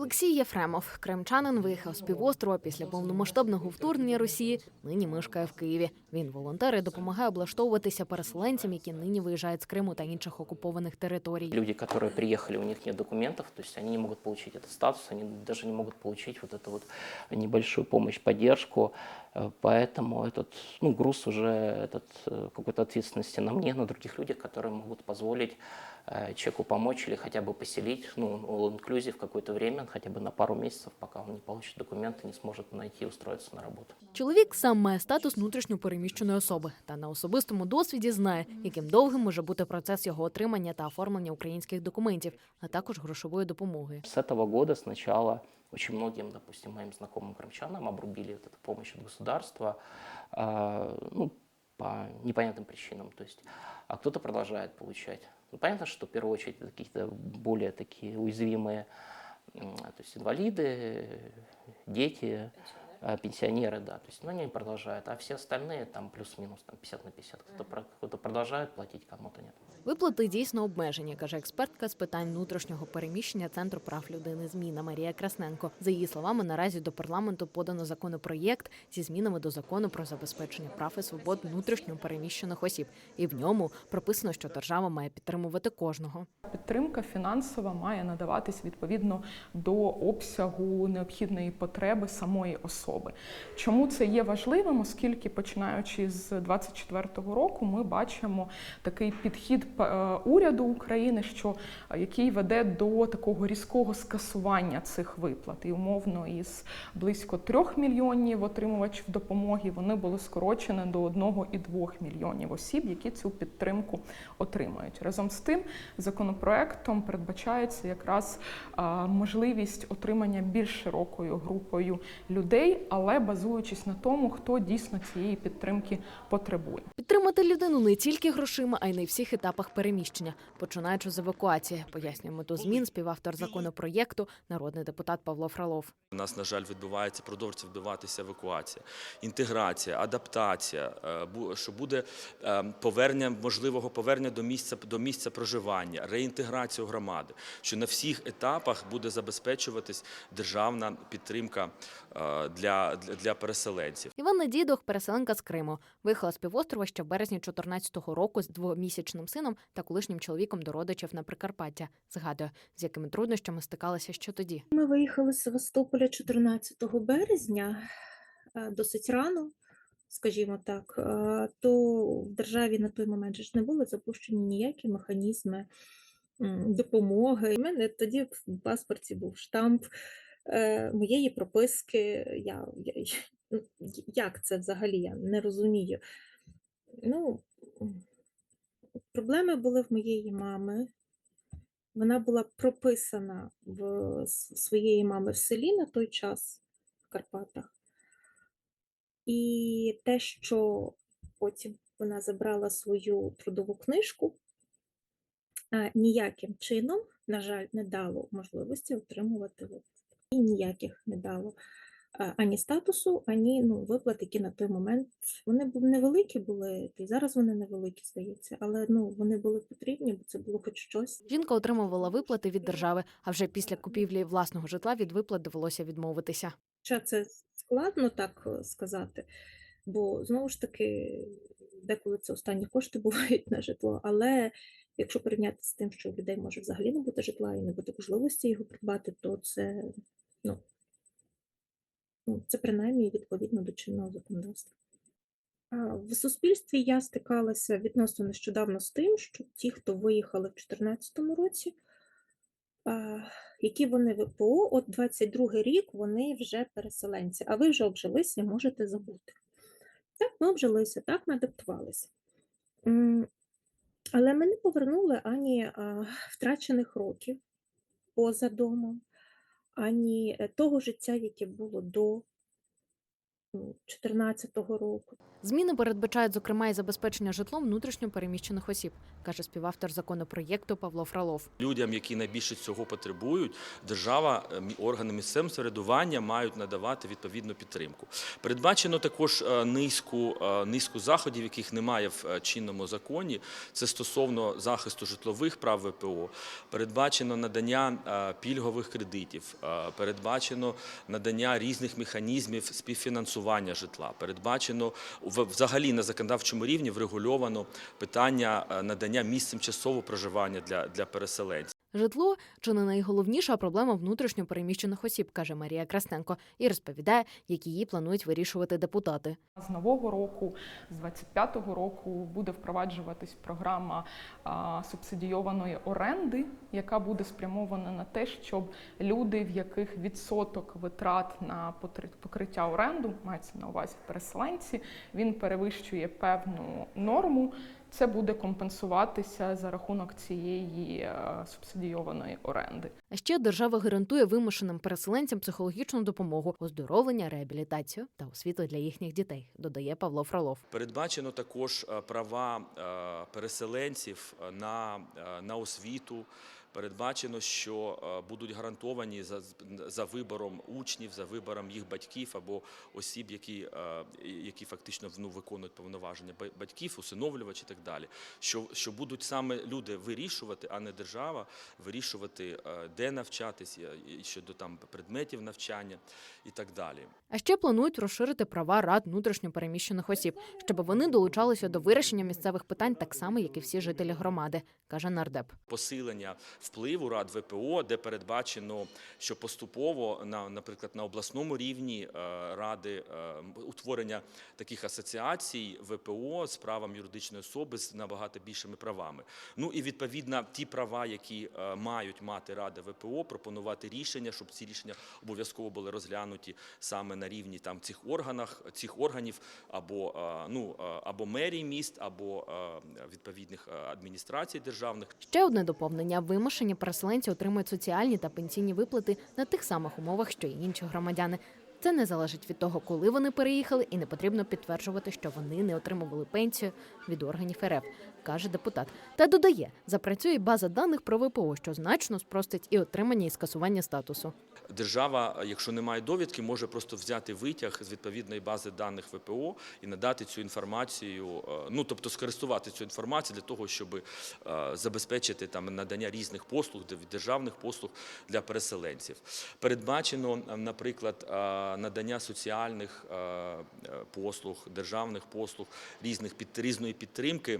Олексій Єфремов, кримчанин, виїхав з півострова після повномасштабного вторгнення Росії. Нині мешкає в Києві. Він волонтер і допомагає облаштовуватися переселенцям, які нині виїжджають з Криму та інших окупованих територій. Люди, которые приехали, у них нет документов, то есть они не могут получить этот статус, они даже не могут получить вот эту вот небольшую помощь, поддержку. Э, Поэтому этот ну, груз уже этот, э, какой-то ответственности на мне, на других людях, которые могут позволить э, человеку помочь или хотя бы поселить ну, all inclusive какое-то время, хотя бы на пару месяцев, пока он не получит документы, не сможет найти и устроиться на работу. Чоловік сам має статус внутрішньо переміщеної особи та на особистому досвіді знає, яким довгим може бути процес його отримання та оформлення українських документів, а також грошової допомоги. С этого года сначала очень многим, допустим, моим знакомым крымчанам обрубили вот эту помощь от государства, а, ну, по непонятным причинам. То есть, а кто-то продолжает получать. Ну, понятно, что в первую очередь это какие-то более такие уязвимые, то есть инвалиды, дети, пенсионеры, да, то есть, ну, они продолжают, а все остальные там плюс-минус там 50 на 50, кто-то, кто-то продолжает платить, кому-то нет. Виплати дійсно обмежені, каже експертка з питань внутрішнього переміщення Центру прав людини зміна Марія Красненко. За її словами, наразі до парламенту подано законопроєкт зі змінами до закону про забезпечення прав і свобод внутрішньо переміщених осіб, і в ньому прописано, що держава має підтримувати кожного. Підтримка фінансова має надаватись відповідно до обсягу необхідної потреби самої особи. Чому це є важливим? Оскільки починаючи з 24-го року ми бачимо такий підхід е, уряду України, що е, який веде до такого різкого скасування цих виплат. І умовно із близько 3 мільйонів отримувачів допомоги вони були скорочені до 1,2 мільйонів осіб, які цю підтримку отримують. Разом з тим, законопроектом передбачається якраз можливість отримання більш широкою групою людей, але базуючись на тому, хто дійсно цієї підтримки потребує. Підтримати людину не тільки грошима, а й на всіх етапах переміщення, починаючи з евакуації, пояснює мету змін співавтор законопроєкту, народний депутат Павло Фролов. У нас, на жаль, відбувається, продовжується відбуватися евакуація, інтеграція, адаптація, е, бу- що буде е, повернення можливого повернення до місця до місця проживання, реінтеграцію громади. Що на всіх етапах буде забезпечуватись державна підтримка е, для, для, для переселенців. Іванна Дідох, переселенка з Криму, виїхала з півострова ще в березні 14-го року з двомісячним сином та колишнім чоловіком до родичів на Прикарпаття. Згадує, з якими труднощами стикалася ще тоді. Ми виїхали з Севастополя 14 березня, е, досить рано, скажімо так, е, то в державі на той момент ж не були запущені ніякі механізми допомоги. У мене тоді в паспорті був штамп е, моєї прописки. Я, я, ну, як це взагалі? Я не розумію. Ну, проблеми були в моєї мами. Вона була прописана в своєї мами в селі на той час в Карпатах. І те, що потім вона забрала свою трудову книжку, е, ніяким чином, на жаль, не дало можливості отримувати. І ніяких не дало ані статусу, ані ну, виплат, які на той момент вони невеликі були, і зараз вони невеликі, здається, але ну, вони були потрібні, бо це було хоч щось. Жінка отримувала виплати від держави, а вже після купівлі власного житла від виплат довелося відмовитися. Хоча це складно так е, сказати, бо знову ж таки, деколи це останні кошти бувають на житло. Але якщо порівняти з тим, що у людей може взагалі не бути житла і не бути можливості його придбати, то це ну, ну, це принаймні відповідно до чинного законодавства. В суспільстві я стикалася відносно нещодавно з тим, що ті, хто виїхали в 2014 році, які вони ВПО, от 22 рік вони вже переселенці, а ви вже обжилися і можете забути. Так, ми обжилися, так, ми адаптувалися. Але ми не повернули ані втрачених років поза домом, ані е, того життя, яке було до 2014 року. Зміни передбачають, зокрема, і забезпечення житлом внутрішньо переміщених осіб, каже співавтор законопроєкту Павло Фролов. Людям, які найбільше цього потребують, держава, е, органи місцевого самоврядування мають надавати відповідну підтримку. Передбачено також е, низку, е, низку заходів, яких немає в чинному законі. Це стосовно захисту житлових прав ВПО. Передбачено надання пільгових кредитів, передбачено надання різних механізмів співфінансування житла. Передбачено взагалі на законодавчому рівні врегульовано питання е, надання місць тимчасового проживання для, для переселенців. Житло чи не найголовніша проблема внутрішньо переміщених осіб, каже Марія Красненко, і розповідає, як її планують вирішувати депутати. З нового року, з 25-го року, буде впроваджуватись програма субсидійованої оренди, яка буде спрямована на те, щоб люди, в яких відсоток витрат на покриття оренду, мається на увазі переселенці, він перевищує певну норму. Це буде компенсуватися за рахунок цієї е, субсидійованої оренди. А ще держава гарантує вимушеним переселенцям психологічну допомогу, оздоровлення, реабілітацію та освіту для їхніх дітей, додає Павло Фролов. Передбачено також е, права е, переселенців на, на освіту. Передбачено, що е, будуть гарантовані за, за вибором учнів, за вибором їх батьків або осіб, які, е, які фактично ну, виконують повноваження ба- батьків, усиновлювач і так далі. Що, що будуть саме люди вирішувати, а не держава, вирішувати, е, де навчатись, е, щодо там предметів навчання і так далі. А ще планують розширити права рад внутрішньо переміщених осіб, щоб вони долучалися до вирішення місцевих питань так само, як і всі жителі громади, каже нардеп. посилення впливу рад ВПО, де передбачено, що поступово на, наприклад, на обласному рівні е, ради е, утворення таких асоціацій ВПО з правом юридичної особи з набагато більшими правами. Ну і відповідно ті права, які е, мають мати ради ВПО, пропонувати рішення, щоб ці рішення обов'язково були розглянуті саме на рівні там цих органах, цих органів або ну або мерій міст, або відповідних адміністрацій державних. Ще одне доповнення: вимушені переселенці отримують соціальні та пенсійні виплати на тих самих умовах, що й інші громадяни. Це не залежить від того, коли вони переїхали, і не потрібно підтверджувати, що вони не отримували пенсію від органів РФ, каже депутат. Та додає, запрацює база даних про ВПО, що значно спростить і отримання і скасування статусу. Держава, якщо немає довідки, може просто взяти витяг з відповідної бази даних ВПО і надати цю інформацію, е, ну тобто скористувати цю інформацію для того, щоб е, забезпечити там надання різних послуг, державних послуг для переселенців. Передбачено, е, наприклад, надання соціальних послуг, державних послуг, різних під різної підтримки.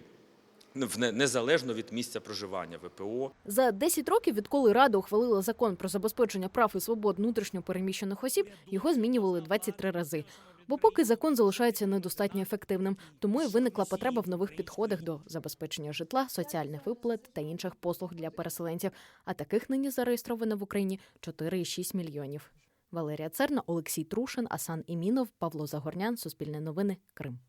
В Незалежно від місця проживання ВПО, За 10 років, відколи Рада ухвалила закон про забезпечення прав і свобод внутрішньо переміщених осіб, його змінювали 23 рази. Бо поки закон залишається недостатньо ефективним, тому і виникла потреба в нових підходах до забезпечення житла, соціальних виплат та інших послуг для переселенців. А таких нині зареєстровано в Україні 4,6 мільйонів. Валерія Церна, Олексій Трушин, Асан Імінов, Павло Загорнян, Суспільне новини, Крим.